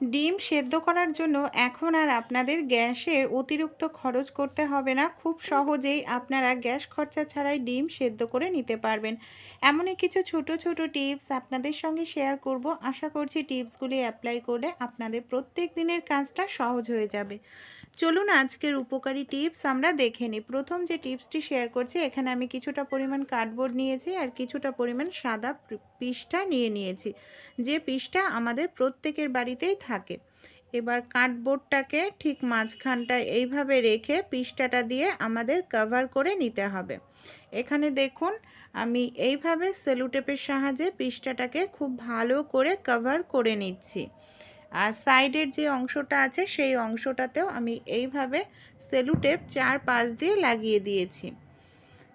ডিম সেদ্ধ করার জন্য এখন আর আপনাদের গ্যাসের অতিরিক্ত খরচ করতে হবে না। খুব সহজেই আপনারা গ্যাস খরচা ছাড়াই ডিম সেদ্ধ করে নিতে পারবেন। এমনই কিছু ছোট ছোট টিপস আপনাদের সঙ্গে শেয়ার করব। আশা করছি টিপসগুলি অ্যাপ্লাই করলে আপনাদের প্রত্যেক দিনের কাজটা সহজ হয়ে যাবে। চলুন আজকের উপকারী টিপস আমরা দেখে নিই। প্রথম যে টিপসটি শেয়ার করছি, এখানে আমি কিছুটা পরিমাণ কার্ডবোর্ড নিয়েছি আর কিছুটা পরিমাণ সাদা পিসটা নিয়ে নিয়েছি, যে পিসটা আমাদের প্রত্যেকের বাড়িতেই থাকে। এবার কার্ডবোর্ডটাকে ঠিক মাঝখানটায় এইভাবে রেখে পিসটাটা দিয়ে আমাদের কভার করে নিতে হবে। এখানে দেখুন, আমি এইভাবে সেলুটেপের সাহায্যে পিসটাটাকে খুব ভালো করে কভার করে নিচ্ছি। আর সাইডের যে অংশটা আছে সেই অংশটাতেও আমি এইভাবে সেলুটেপ চার পাশ দিয়ে লাগিয়ে দিয়েছি।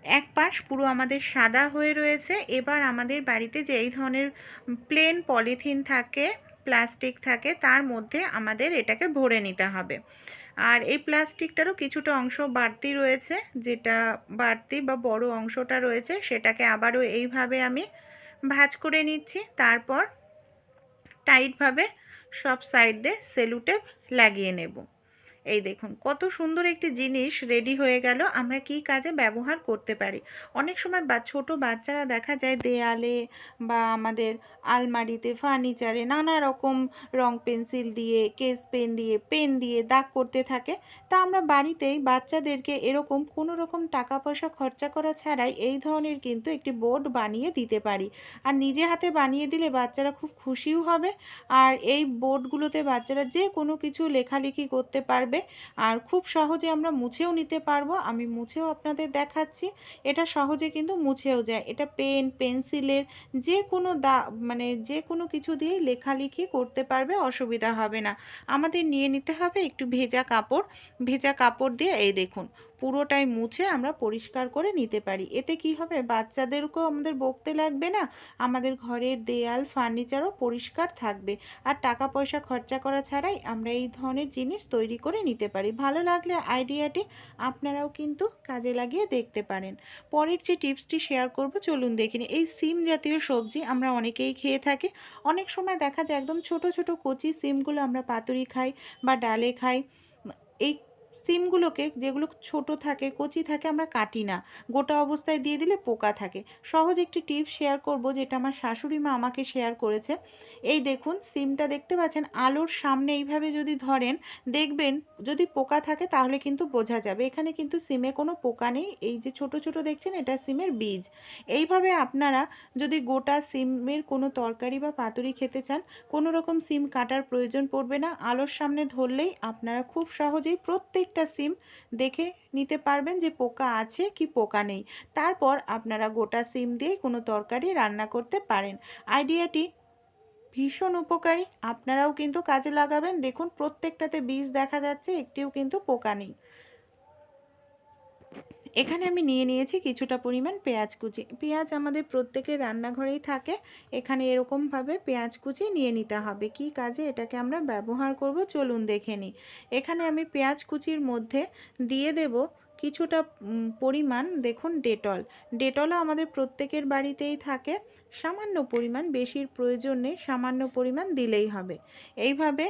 এক পাশ পুরো আমাদের সাদা হয়ে রয়েছে। এবার আমাদের বাড়িতে যে এই ধরনের প্লেন পলিথিন থাকে, প্লাস্টিক থাকে, তার মধ্যে আমাদের এটাকে ভরে নিতে হবে। আর এই প্লাস্টিকটারও কিছুটা অংশ বাড়তি রয়েছে, যেটা বাড়তি বা বড় অংশটা রয়েছে সেটাকে আবারও এইভাবে আমি ভাজ করে নিচ্ছি। তারপর টাইটভাবে সব সাইড দিয়ে সেলুটেপ লাগিয়ে নেব। এই দেখুন, কত সুন্দর একটি জিনিস রেডি হয়ে গেল, আমরা কি কাজে ব্যবহার করতে পারি? অনেক সময় বা, ছোটো বাচ্চারা দেখা যায় দেয়ালে বা, আমাদের আলমারিতে ফার্নিচারে নানা রকম রং পেন্সিল দিয়ে কেস পেন দিয়ে পেন দিয়ে দাগ করতে থাকে। তা আমরা বাড়িতেই বাচ্চাদেরকে এরকম কোনো রকম টাকা পয়সা খরচা করা ছাড়াই এই ধরনের কিন্তু একটি বোর্ড বানিয়ে দিতে পারি। আর নিজে হাতে বানিয়ে দিলে বাচ্চারা খুব খুশিও হবে। আর এই বোর্ডগুলোতে বাচ্চারা যে কোনো কিছু লেখালেখি করতে পারবে। আর খুব সহজে আমরা মুছেও নিতে পারব। আমি মুছেও আপনাদের দেখাচ্ছি। এটা সহজে কিন্তু মুছেও যায়। এটা পেন, পেন্সিলের যে কোনো দা মানে যে কোনো কিছু দিয়ে লেখালেখি করতে পারবে, অসুবিধা হবে না। আমাদের নিয়ে নিতে হবে একটু ভেজা কাপড়। ভেজা কাপড় দিয়ে এই দেখুন পুরোটাই মুছে আমরা পরিষ্কার করে নিতে পারি। এতে কি হবে? বাচ্চাদেরকেও আমাদের বকতে লাগবে না? আমাদের ঘরের দেয়াল, ফার্নিচারও পরিষ্কার থাকবে। আর টাকা পয়সা খরচা করা ছাড়াই আমরা এই ধরনের জিনিস তৈরি করে নিতে পারি। ভালো লাগলে আইডিয়াটি আপনারাও কিন্তু কাজে লাগিয়ে দেখতে পারেন। পরের যে টিপসটি শেয়ার করব, চলুন দেখে নিই। এই সিম জাতীয় সবজি আমরা অনেকেই খেয়ে থাকি। অনেক সময় দেখা যায় একদম ছোট ছোট কচি সিমগুলো আমরা পাতুরি খাই বা ডালে খাই। এই সিমগুলোকে যেগুলো ছোট থাকে, কচি থাকে, আমরা কাটি না। গোটা অবস্থায় দিয়ে দিলে পোকা থাকে। সহজ একটি টিপ শেয়ার করব যেটা আমার শাশুড়ি মা আমাকে শেয়ার করেছে। এই দেখুন, সিমটা দেখতে পাচ্ছেন, আলোর সামনে এইভাবে যদি ধরেন, দেখবেন যদি পোকা থাকে তাহলে কিন্তু বোঝা যাবে। এখানে কিন্তু সিমে কোনো পোকা নেই। এই যে ছোট ছোট দেখছেন, এটা সিমের বীজ। এইভাবে আপনারা যদি গোটা সিমের কোনো তরকারি বা পাতুরি খেতে চান, কোনো রকম সিম কাটার প্রয়োজন পড়বে না। আলোর সামনে ধরলেই আপনারা খুব সহজেই প্রত্যেক প্রত্যেকটা সিম দেখে নিতে পারবেন যে পোকা আছে কি পোকা নেই। তারপর আপনারা গোটা সিম দিয়ে কোনো তরকারি রান্না করতে পারেন। আইডিয়াটি ভীষণ উপকারী। আপনারাও কিন্তু কাজে লাগাবেন। দেখুন, প্রত্যেকটাতে বীজ দেখা যাচ্ছে, একটিও কিন্তু পোকা নেই। এখানে আমি নিয়ে নিয়েছি কিছুটা পরিমাণ পেঁয়াজ কুচি। পেঁয়াজ আমাদের প্রত্যেকের রান্নাঘরেই থাকে। এখানে এরকমভাবে পেঁয়াজ কুচি নিয়ে নিতে হবে। কি কাজে এটাকে আমরা ব্যবহার করব চলুন দেখে নিই। এখানে আমি পেঁয়াজ কুচির মধ্যে দিয়ে দেব কিছুটা পরিমাণ দেখুন ডেটল। ডেটলও আমাদের প্রত্যেকের বাড়িতেই থাকে। সামান্য পরিমাণ, বেশির প্রয়োজন নেই, সামান্য পরিমাণ দিলেই হবে। এইভাবে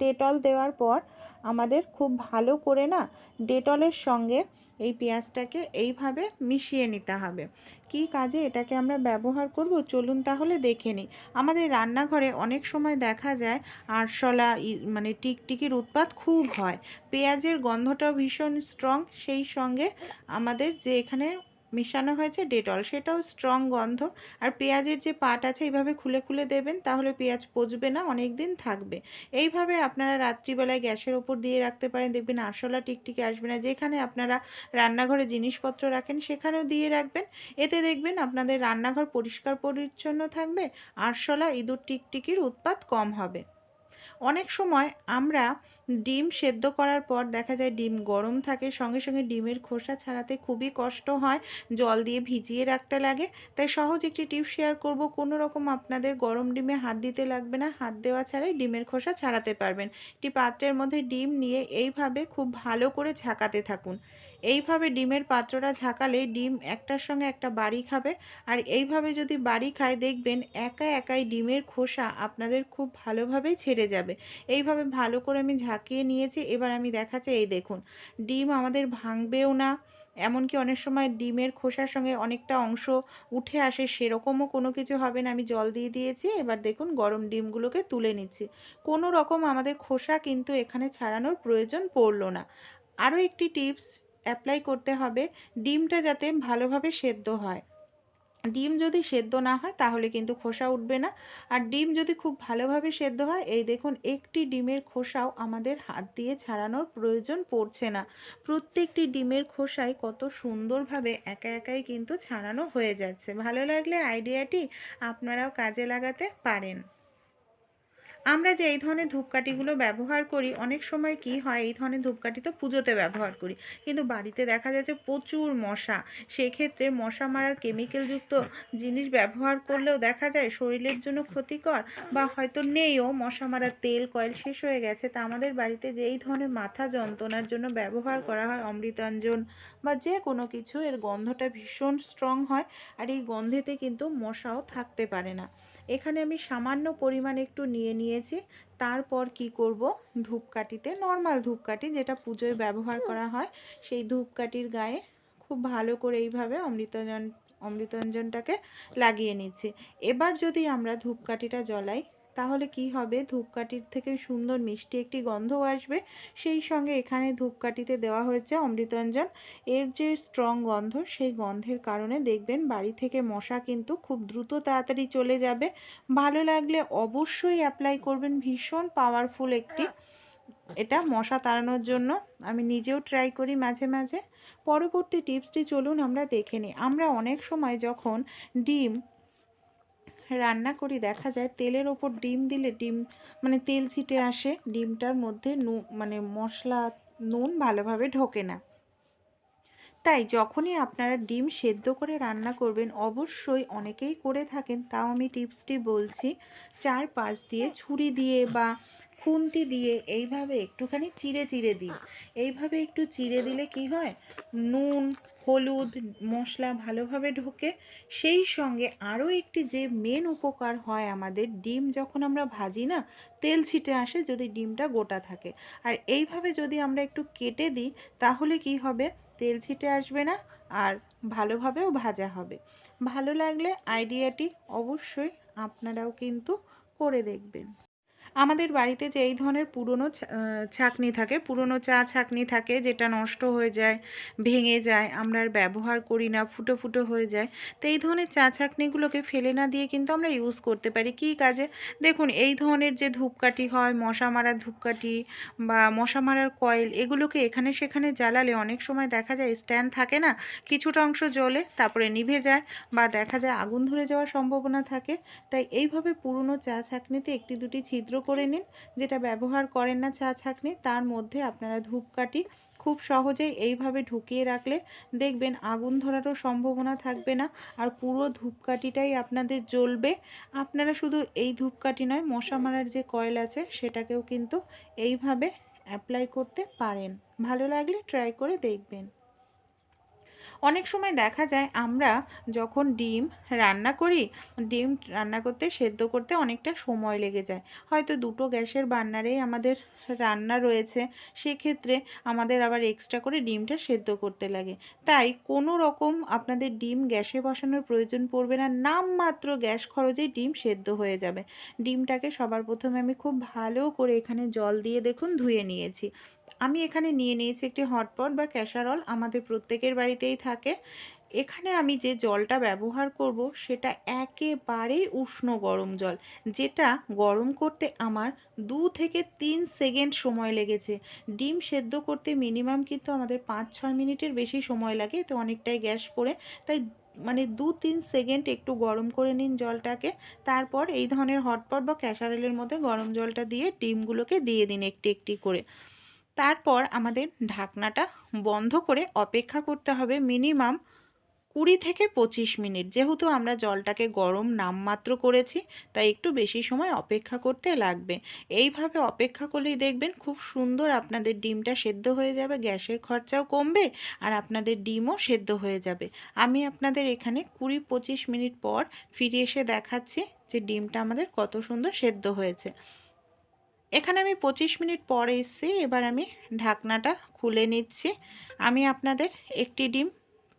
ডেটল দেওয়ার পর আমাদের খুব ভালো করে না ডেটলের সঙ্গে এই পেঁয়াজটাকে এইভাবে মিশিয়ে নিতে হবে। কি কাজে এটাকে আমরা ব্যবহার করব? চলুন তাহলে দেখে নিই। আমাদের রান্নাঘরে অনেক সময় দেখা যায় আরশলা মানে টিকটিকির উৎপাত খুব হয়। পেঁয়াজের গন্ধটাও ভীষণ স্ট্রং সেই সঙ্গে আমাদের যে এখানে মেশানো হয়েছে ডেটল। সেটাও স্ট্রং গন্ধ। আর পেঁয়াজের যে পাট আছে এইভাবে খুলে খুলে দেবেন, তাহলে পেঁয়াজ পচবে না অনেক দিন থাকবে। এইভাবে আপনারা রাত্রিবেলায় গ্যাসের ওপর দিয়ে রাখতে পারেন। দেখবেন আরশোলা টিকটিকি আসবে না। যেখানে আপনারা রান্নাঘরে জিনিসপত্র রাখেন, সেখানেও দিয়ে রাখবেন। এতে দেখবেন আপনাদের রান্নাঘর পরিষ্কার পরিচ্ছন্ন থাকবে। আরশোলা ইঁদুর টিকটিকির উৎপাত কম হবে। অনেক সময় আমরা ডিম সেদ্ধ করার পর দেখা যায় ডিম গরম থাকে, সঙ্গে সঙ্গে ডিমের খোসা ছাড়াতে খুবই কষ্ট হয়, জল দিয়ে ভিজিয়ে রাখতে লাগে। তাই সহজ একটি টিপ শেয়ার করব, কোনো রকম আপনাদের গরম ডিমে হাত দিতে লাগবে না, হাত দেওয়া ছাড়াই ডিমের খোসা ছাড়াতে পারবেন। একটি পাত্রের মধ্যে ডিম নিয়ে এইভাবে খুব ভালো করে ঝাঁকাতে থাকুন। এইভাবে ডিমের পাত্রটা ঝাঁকালে ডিম একটার সঙ্গে একটা বাড়ি খাবে। আর এইভাবে যদি বাড়ি খায়, দেখবেন একা একাই ডিমের খোসা আপনাদের খুব ভালোভাবেই ছেড়ে যাবে। এইভাবে ভালো করে আমি ঝাঁকিয়ে নিয়েছি, এবার আমি দেখাচ্ছি, এই দেখুন, ডিম আমাদের ভাঙবেও না। এমনকি অনেক সময় ডিমের খোসার সঙ্গে অনেকটা অংশ উঠে আসে, সেরকমও কোনো কিছু হবে না। আমি জল দিয়ে দিয়েছি, এবার দেখুন গরম ডিমগুলোকে তুলে নিচ্ছি। কোনো রকম আমাদের খোসা কিন্তু এখানে ছাড়ানোর প্রয়োজন পড়ল না। আরও একটি টিপস অ্যাপ্লাই করতে হবে। ডিমটা যাতে ভালোভাবে সেদ্ধ হয়। ডিম যদি সেদ্ধ না হয়, তাহলে কিন্তু খোসা উঠবে না। আর ডিম যদি খুব ভালোভাবে সেদ্ধ হয়, এই দেখুন, একটি ডিমের খোসাও আমাদের হাত দিয়ে ছাড়ানোর প্রয়োজন পড়ছে না। প্রত্যেকটি ডিমের খোসাই কত সুন্দরভাবে একা একাই কিন্তু ছাড়ানো হয়ে যাচ্ছে। ভালো লাগলে আইডিয়াটি আপনারাও কাজে লাগাতে পারেন। আমরা যে এই ধরনের ধূপকাঠিগুলো ব্যবহার করি, অনেক সময় কি হয়, এই ধরনের ধূপকাঠি তো পুজোতে ব্যবহার করি। কিন্তু বাড়িতে দেখা যাচ্ছে প্রচুর মশা। সেক্ষেত্রে মশা মারার কেমিক্যালযুক্ত জিনিস ব্যবহার করলেও দেখা যায় শরীরের জন্য ক্ষতিকর বা হয়তো নেইও। মশা মারার তেল, কয়েল শেষ হয়ে গেছে। তা আমাদের বাড়িতে যে এই ধরনের মাথা যন্ত্রণার জন্য ব্যবহার করা হয়, অমৃতাঞ্জন বা যে কোনো কিছু, এর গন্ধটা ভীষণ স্ট্রং হয়। আর এই গন্ধেতে কিন্তু মশাও থাকতে পারে না। এখানে আমি সামান্য পরিমাণ একটু নিয়ে নিয়েছি। তারপর কি করব? ধূপকাঠিতে নর্মাল ধূপকাঠি যেটা পুজোয় ব্যবহার করা হয়, সেই ধূপকাঠির গায়ে খুব ভালো করে এইভাবে অমৃতঞ্জন অমৃতঞ্জনটাকে লাগিয়ে নিচ্ছি। এবার যদি আমরা ধূপকাঠিটা জ্বলাই তাহলে কি হবে? ধূপকাঠির থেকে সুন্দর মিষ্টি একটি গন্ধও আসবে। সেই সঙ্গে এখানে ধূপকাঠিতে দেওয়া হয়েছে অমৃতঞ্জন। এর যে স্ট্রং গন্ধ, সেই গন্ধের কারণে দেখবেন বাড়ি থেকে মশা কিন্তু খুব দ্রুত তাড়াতাড়ি চলে যাবে। ভালো লাগলে অবশ্যই অ্যাপ্লাই করবেন। ভীষণ পাওয়ারফুল একটি। এটা মশা তাড়ানোর জন্য। আমি নিজেও ট্রাই করি মাঝে মাঝে। পরবর্তী টিপসটি চলুন আমরা দেখে নিই। আমরা অনেক সময় যখন ডিম রান্না করি, দেখা যায় তেলের ওপর ডিম দিলে ডিম মানে তেল ছিটে আসে, ডিমটার মধ্যে নু মানে মশলা, নুন ভালোভাবে ঢোকে না। তাই যখনই আপনারা ডিম সেদ্ধ করে রান্না করবেন, অবশ্যই অনেকেই করে থাকেন, তাও আমি টিপসটি বলছি, চার পাশ দিয়ে ছুরি দিয়ে বা খুন্তি দিয়ে এইভাবে একটুখানি চিড়ে চিড়ে দিই। এইভাবে একটু চিড়ে দিলে কি হয়? নুন হলুদ মশলা ভালোভাবে ঢোকে। সেই সঙ্গে আরও একটি যে মেন উপকার হয় আমাদের ডিম যখন আমরা ভাজি না তেল ছিটে আসে যদি ডিমটা গোটা থাকে। আর এইভাবে যদি আমরা একটু কেটে দিই তাহলে কি হবে? তেল ছিটে আসবে না আর ভালোভাবেও ভাজা হবে। ভালো লাগলে আইডিয়াটি অবশ্যই আপনারাও কিন্তু করে দেখবেন। আমাদের বাড়িতে যে এই ধরনের পুরনো ছাকনি থাকে, পুরনো চা ছাকনি থাকে, যেটা নষ্ট হয়ে যায়, ভেঙে যায়, আমরা আর ব্যবহার করি না, ফুটো ফুটো হয়ে যায়, তো এই ধরনের চা ছাকনিগুলোকে ফেলে না দিয়ে কিন্তু আমরা ইউজ করতে পারি। কী কাজে? দেখুন, এই ধরনের যে ধূপকাঠি হয়, মশা মারার ধূপকাঠি বা মশা মারার কয়েল এগুলোকে এখানে সেখানে জ্বালালে অনেক সময় দেখা যায় স্ট্যান্ড থাকে না, কিছুটা অংশ জ্বলে, তারপরে নিভে যায় বা দেখা যায় আগুন ধরে যাওয়ার সম্ভাবনা থাকে। তাই এইভাবে পুরনো চা ছাকনিতে একটি দুটি ছিদ্র করে নিন। যেটা ব্যবহার করেন না চা ছাঁকনি, তার মধ্যে আপনারা ধূপকাঠি খুব সহজেই এইভাবে ঢুকিয়ে রাখলে দেখবেন আগুন ধরারও সম্ভাবনা থাকবে না। আর পুরো ধূপকাঠিটাই আপনাদের জ্বলবে। আপনারা শুধু এই ধূপকাঠি নয়, মশা মারার যে কয়েল আছে, সেটাকেও কিন্তু এইভাবে অ্যাপ্লাই করতে পারেন। ভালো লাগলে ট্রাই করে দেখবেন। অনেক সময় দেখা যায় আমরা যখন ডিম রান্না করি, ডিম রান্না করতে, সেদ্ধ করতে অনেকটা সময় লেগে যায়। হয়তো দুটো গ্যাসের বান্নারেই আমাদের রান্না রয়েছে, সেক্ষেত্রে আমাদের আবার এক্সট্রা করে ডিমটা সেদ্ধ করতে লাগে। তাই কোনো রকম আপনাদের ডিম গ্যাসে বসানোর প্রয়োজন পড়বে না, নামমাত্র গ্যাস খরচেই ডিম সেদ্ধ হয়ে যাবে। ডিমটাকে সবার প্রথমে আমি খুব ভালো করে এখানে জল দিয়ে দেখুন ধুয়ে নিয়েছি। আমি এখানে নিয়ে নিয়েছি একটি হটপট বা ক্যাসারল, আমাদের প্রত্যেকের বাড়িতেই থাকে। এখানে আমি যে জলটা ব্যবহার করব, সেটা একেবারেই উষ্ণ গরম জল, যেটা গরম করতে আমার দু থেকে তিন সেকেন্ড সময় লেগেছে। ডিম সেদ্ধ করতে মিনিমাম কিন্তু আমাদের পাঁচ, ছয় মিনিটের বেশি সময় লাগে তো অনেকটাই গ্যাস পড়ে। তাই মানে দু তিন সেকেন্ড একটু গরম করে নিন জলটাকে, তারপর এই ধরনের হটপট বা ক্যাসারেলের মধ্যে গরম জলটা দিয়ে ডিমগুলোকে দিয়ে দিন একটি একটি করে। তারপর আমাদের ঢাকনাটা বন্ধ করে অপেক্ষা করতে হবে মিনিমাম কুড়ি থেকে পঁচিশ মিনিট। যেহেতু আমরা জলটাকে গরম নামমাত্র করেছি, তাই একটু বেশি সময় অপেক্ষা করতে লাগবে। এইভাবে অপেক্ষা করলেই দেখবেন খুব সুন্দর আপনাদের ডিমটা সেদ্ধ হয়ে যাবে, গ্যাসের খরচাও কমবে আর আপনাদের ডিমও সেদ্ধ হয়ে যাবে। আমি আপনাদের এখানে কুড়ি পঁচিশ মিনিট পর ফিরে এসে দেখাচ্ছি যে ডিমটা আমাদের কত সুন্দর সেদ্ধ হয়েছে। এখানে আমি পঁচিশ মিনিট পরে এসেছি, এবার আমি ঢাকনাটা খুলে নিচ্ছি। আমি আপনাদের একটি ডিম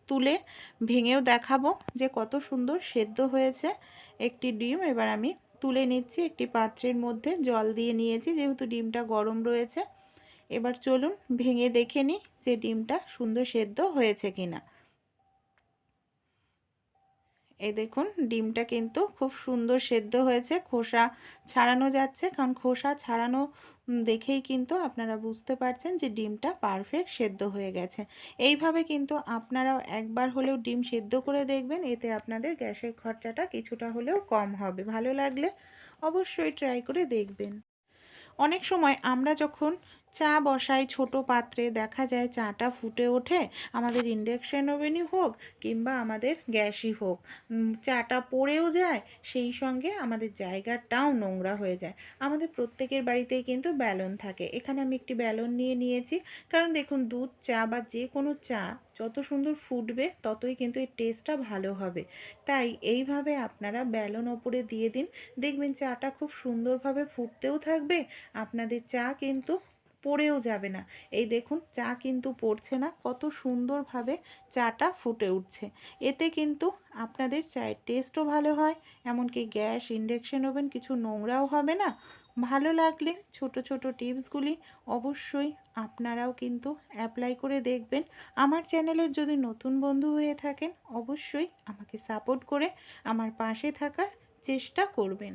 তুলে ভেঙেও দেখাবো যে কত সুন্দর সেদ্ধ হয়েছে একটি ডিম। এবার আমি তুলে নিচ্ছি একটি পাত্রের মধ্যে, জল দিয়ে নিয়েছি যেহেতু ডিমটা গরম রয়েছে। এবার চলুন ভেঙে দেখে নিই যে ডিমটা সুন্দর সেদ্ধ হয়েছে কিনা। এই দেখুন, ডিমটা কিন্তু খুব সুন্দর সেদ্ধ হয়েছে। খোসা ছাড়ানো যাচ্ছে, কারণ খোসা ছাড়ানো দেখেই কিন্তু আপনারা বুঝতে পারছেন যে ডিমটা পারফেক্ট সেদ্ধ হয়ে গেছে। এইভাবে কিন্তু আপনারাও একবার হলেও ডিম সেদ্ধ করে দেখবেন, এতে আপনাদের গ্যাসের খরচাটা কিছুটা হলেও কম হবে। ভালো লাগলে অবশ্যই ট্রাই করে দেখবেন। অনেক সময় আমরা যখন চা বসাই, ছোট পাত্রে দেখা যায় চাটা ফুটে ওঠে। আমাদের ইন্ডাকশান ওভেনই হোক কিংবা আমাদের গ্যাসই হোক চাটা পড়েও যায়, সেই সঙ্গে আমাদের জায়গাটাও নোংরা হয়ে যায়। আমাদের প্রত্যেকের বাড়িতেই কিন্তু ব্যালন থাকে। এখানে আমি একটি ব্যালন নিয়ে নিয়েছি। কারণ দেখুন, দুধ, চা বা যে কোনো চা যত সুন্দর ফুটবে, ততই কিন্তু এর টেস্টটা ভালো হবে। তাই এইভাবে আপনারা ব্যালন ওপরে দিয়ে দিন। দেখবেন চাটা খুব সুন্দরভাবে ফুটতেও থাকবে। আপনাদের চা কিন্তু পড়েও যাবে না। এই দেখুন, চা কিন্তু পড়ছে না, কত সুন্দরভাবে চাটা ফুটে উঠছে। এতে কিন্তু আপনাদের চায়ের টেস্টও ভালো হয়, এমনকি গ্যাস ইন্ডাকশন ওভেন কিছু নোংরাও হবে না। ভালো লাগলে ছোট ছোট টিপসগুলি অবশ্যই আপনারাও কিন্তু অ্যাপ্লাই করে দেখবেন। আমার চ্যানেলের যদি নতুন বন্ধু হয়ে থাকেন, অবশ্যই আমাকে সাপোর্ট করে আমার পাশে থাকার চেষ্টা করবেন।